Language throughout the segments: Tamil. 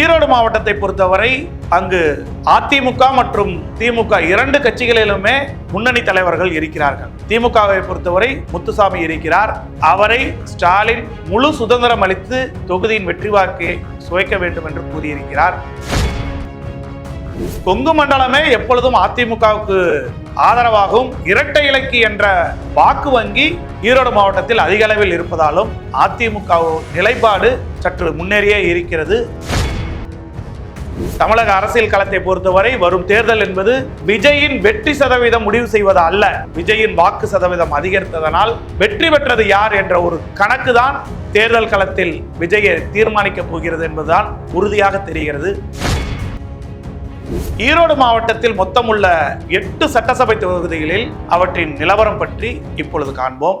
ஈரோடு மாவட்டத்தை பொறுத்தவரை அங்கு அதிமுக மற்றும் திமுக இரண்டு கட்சிகளிலுமே முன்னணி தலைவர்கள் இருக்கிறார்கள். திமுகவை பொறுத்தவரை முத்துசாமி இருக்கிறார். அவரை ஸ்டாலின் முழு சுதந்திரம் அளித்து தொகுதியின் வெற்றி வாக்கை சுவைக்க வேண்டும் என்று கூறியிருக்கிறார். கொங்கு மண்டலமே எப்பொழுதும் அதிமுகவுக்கு ஆதரவாகவும் இரட்டை இலக்கு என்ற வாக்கு வங்கி ஈரோடு மாவட்டத்தில் அதிக அளவில் இருப்பதாலும் அதிமுக நிலைப்பாடு சற்று முன்னேறியே இருக்கிறது. தமிழக அரசியல் களத்தை பொறுத்தவரை வரும் தேர்தல் என்பது விஜயின் வெற்றி சதவீதம் முடிவு செய்வது அல்ல. விஜயின் வாக்கு சதவீதம் அதிகரித்ததனால் வெற்றி பெற்றது யார் என்ற ஒரு கணக்கு தான் தேர்தல் களத்தில் விஜயை தீர்மானிக்கப் போகிறது என்பதுதான் உறுதியாக தெரிகிறது. ஈரோடு மாவட்டத்தில் மொத்தம் உள்ள எட்டு சட்டசபை தொகுதிகளில் அவற்றின் நிலவரம் பற்றி இப்பொழுது காண்போம்.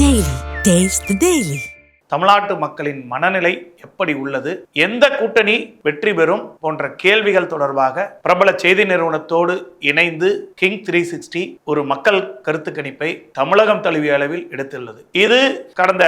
டெய்லி டேஸ்ட் Taste தமிழ்நாட்டு மக்களின் மனநிலை எப்படி உள்ளது? எந்த கூட்டணி வெற்றி பெறும்? போன்ற கேள்விகள் தொடர்பாக பிரபல செய்தி நிறுவனத்தோடு இணைந்து கிங் த்ரீ சிக்ஸ்டி ஒரு மக்கள் கருத்து கணிப்பை தமிழகம் தழுவிய அளவில் எடுத்துள்ளது. இது கடந்த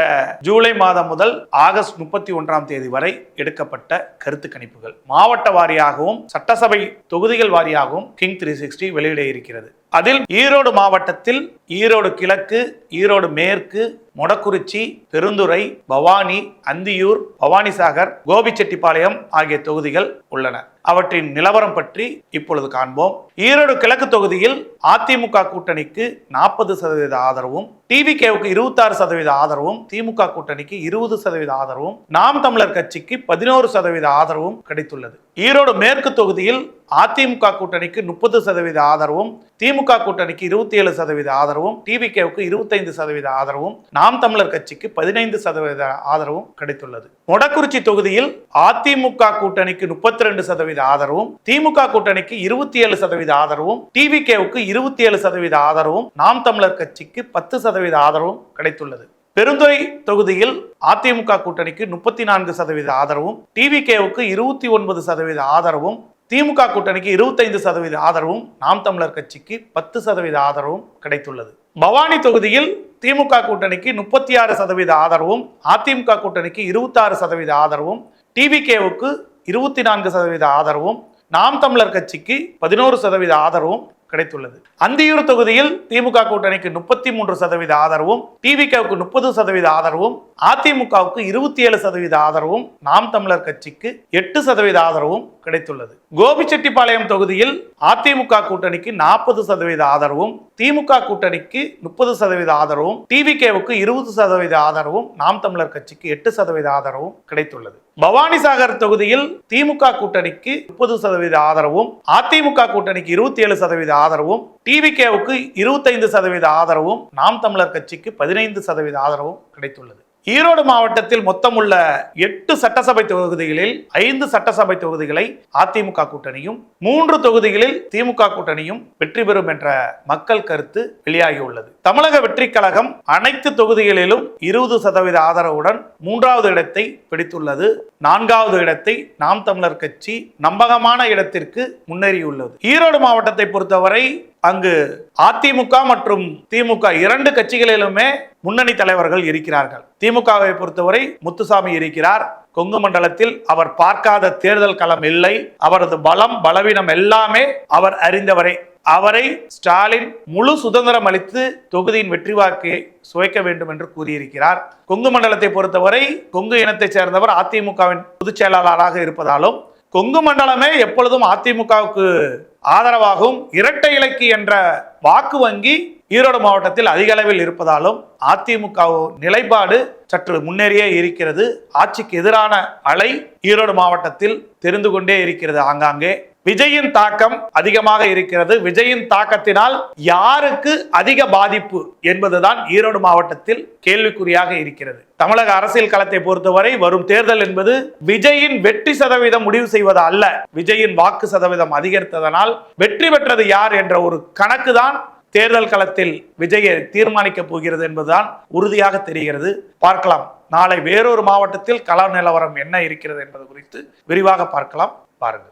ஜூலை மாதம் முதல் ஆகஸ்ட் முப்பத்தி ஒன்றாம் தேதி வரை எடுக்கப்பட்ட கருத்து கணிப்புகள் மாவட்ட வாரியாகவும் சட்டசபை தொகுதிகள் வாரியாகவும் கிங் த்ரீ சிக்ஸ்டி வெளியிட இருக்கிறது. அதில் ஈரோடு மாவட்டத்தில் ஈரோடு கிழக்கு ஈரோடு மேற்கு மொடக்குறிச்சி பெருந்துறை பவானி அந்தியூர் பவானிசாகர் கோபிச்செட்டிப்பாளையம் ஆகிய தொகுதிகள் உள்ளன. அவற்றின் நிலவரம் பற்றி இப்பொழுது காண்போம். ஈரோடு கிழக்கு தொகுதியில் அதிமுக கூட்டணிக்கு நாற்பது சதவீத ஆதரவும் டிவிகேவுக்கு இருபத்தாறு சதவீத ஆதரவும் திமுக கூட்டணிக்கு இருபது சதவீத ஆதரவும் நாம் தமிழர் கட்சிக்கு பதினோரு சதவீத ஆதரவும் கிடைத்துள்ளது. ஈரோடு மேற்கு தொகுதியில் அதிமுக கூட்டணிக்கு முப்பது சதவீத ஆதரவும் திமுக கூட்டணிக்கு இருபத்தி ஏழு சதவீத ஆதரவும் டிவிகேவுக்கு இருபத்தைந்து சதவீத ஆதரவும் நாம் தமிழர் கட்சிக்கு பதினைந்து சதவீத ஆதரவும் கிடைத்துள்ளது. மொடக்குறிச்சி தொகுதியில் அதிமுக கூட்டணிக்கு முப்பத்தி ரெண்டு சதவீத ஆதரவும் திமுக கூட்டணிக்கு இருபத்தி ஏழு சதவீத ஆதரவும் டிவிகேவுக்கு இருபத்தி ஏழு சதவீத ஆதரவும் நாம் தமிழர் கட்சிக்கு பத்து சதவீத ஆதரவும் கிடைத்துள்ளது. பெருந்துறை தொகுதியில் அதிமுக கூட்டணிக்கு முப்பத்தி நான்கு சதவீத ஆதரவும் டிவிகேவுக்கு இருபத்தி ஒன்பது சதவீத ஆதரவும் திமுக கூட்டணிக்கு இருபத்தைந்து சதவீத ஆதரவும் நாம் தமிழர் கட்சிக்கு பத்து சதவீத ஆதரவும் கிடைத்துள்ளது. பவானி தொகுதியில் திமுக கூட்டணிக்கு முப்பத்தி ஆறு சதவீத ஆதரவும் அதிமுக கூட்டணிக்கு இருபத்தாறு சதவீத ஆதரவும் டிவிகேவுக்கு இருபத்தி நான்கு சதவீத ஆதரவும் நாம் தமிழர் கட்சிக்கு பதினோரு சதவீத ஆதரவும் கிடைத்துள்ளது. அந்தியூர் தொகுதியில் திமுக கூட்டணிக்கு முப்பத்தி மூன்று சதவீத ஆதரவும் டிவிகேவுக்கு முப்பது சதவீத ஆதரவும் அதிமுகவுக்கு இருபத்தி ஏழு சதவீத ஆதரவும் நாம் தமிழர் கட்சிக்கு எட்டு சதவீத ஆதரவும் கிடைத்துள்ளது. கோபிச்செட்டிப்பாளையம் தொகுதியில் அதிமுக கூட்டணிக்கு நாற்பது சதவீத ஆதரவும் திமுக கூட்டணிக்கு முப்பது சதவீத ஆதரவும் டிவிகேவுக்கு இருபது சதவீத ஆதரவும் நாம் தமிழர் கட்சிக்கு எட்டு சதவீத ஆதரவும் கிடைத்துள்ளது. பவானிசாகர் தொகுதியில் திமுக கூட்டணிக்கு முப்பது சதவீத ஆதரவும் அதிமுக கூட்டணிக்கு இருபத்தி ஏழு சதவீத ஆதரவும் டிவிகேவுக்கு இருபத்தைந்து சதவீத ஆதரவும் நாம் தமிழர் கட்சிக்கு பதினைந்து சதவீத ஆதரவும் கிடைத்துள்ளது. ஈரோடு மாவட்டத்தில் மொத்தம் உள்ள எட்டு சட்டசபை தொகுதிகளில் ஐந்து சட்டசபை தொகுதிகளை அதிமுக கூட்டணியும் மூன்று தொகுதிகளில் திமுக கூட்டணியும் வெற்றி பெறும் என்ற மக்கள் கருத்து வெளியாகியுள்ளது. தமிழக வெற்றி கழகம் அனைத்து தொகுதிகளிலும் இருபது சதவீத ஆதரவுடன் மூன்றாவது இடத்தை பிடித்துள்ளது. நான்காவது இடத்தை நாம் தமிழர் கட்சி நம்பகமான இடத்திற்கு முன்னேறியுள்ளது. ஈரோடு மாவட்டத்தை பொறுத்தவரை அங்கு அதிமுக மற்றும் திமுக இரண்டு கட்சிகளிலுமே முன்னணி தலைவர்கள் இருக்கிறார்கள். திமுகவை பொறுத்தவரை முத்துசாமி இருக்கிறார். கொங்கு மண்டலத்தில் அவர் பார்க்காத தேர்தல் களம் இல்லை. அவரது பலம் பலவீனம் எல்லாமே அவர் அறிந்தவரை. அவரை ஸ்டாலின் முழு சுதந்திரம் அளித்து தொகுதியின் வெற்றி வாக்கை சுவைக்க வேண்டும் என்று கூறியிருக்கிறார். கொங்கு மண்டலத்தை பொறுத்தவரை கொங்கு இனத்தைச் சேர்ந்தவர் அதிமுகவின் பொதுச் செயலாளராக இருப்பதாலும் கொங்கு மண்டலமே எப்பொழுதும் அதிமுகவுக்கு ஆதரவாகவும் இரட்டை இலக்கு என்ற வாக்கு வங்கி ஈரோடு மாவட்டத்தில் அதிக அளவில் இருப்பதாலும் அதிமுக நிலைப்பாடு சற்று முன்னேறியே இருக்கிறது. ஆட்சிக்கு எதிரான அலை ஈரோடு மாவட்டத்தில் தெரிந்து கொண்டே இருக்கிறது ஆங்காங்கே. விஜயின் தாக்கம் அதிகமாக இருக்கிறது. விஜயின் தாக்கத்தினால் யாருக்கு அதிக பாதிப்பு என்பதுதான் ஈரோடு மாவட்டத்தில் கேள்விக்குறியாக இருக்கிறது. தமிழக அரசியல் களத்தை பொறுத்தவரை வரும் தேர்தல் என்பது விஜயின் வெற்றி சதவீதம் முடிவு செய்வது அல்ல. விஜயின் வாக்கு சதவீதம் அதிகரித்ததனால் வெற்றி பெற்றது யார் என்ற ஒரு கணக்கு தான் தேர்தல் களத்தில் விஜயை தீர்மானிக்கப் போகிறது என்பதுதான் உறுதியாக தெரிகிறது. பார்க்கலாம். நாளை வேறொரு மாவட்டத்தில் கள நிலவரம் என்ன இருக்கிறது என்பது குறித்து விரிவாக பார்க்கலாம். பாருங்கள்.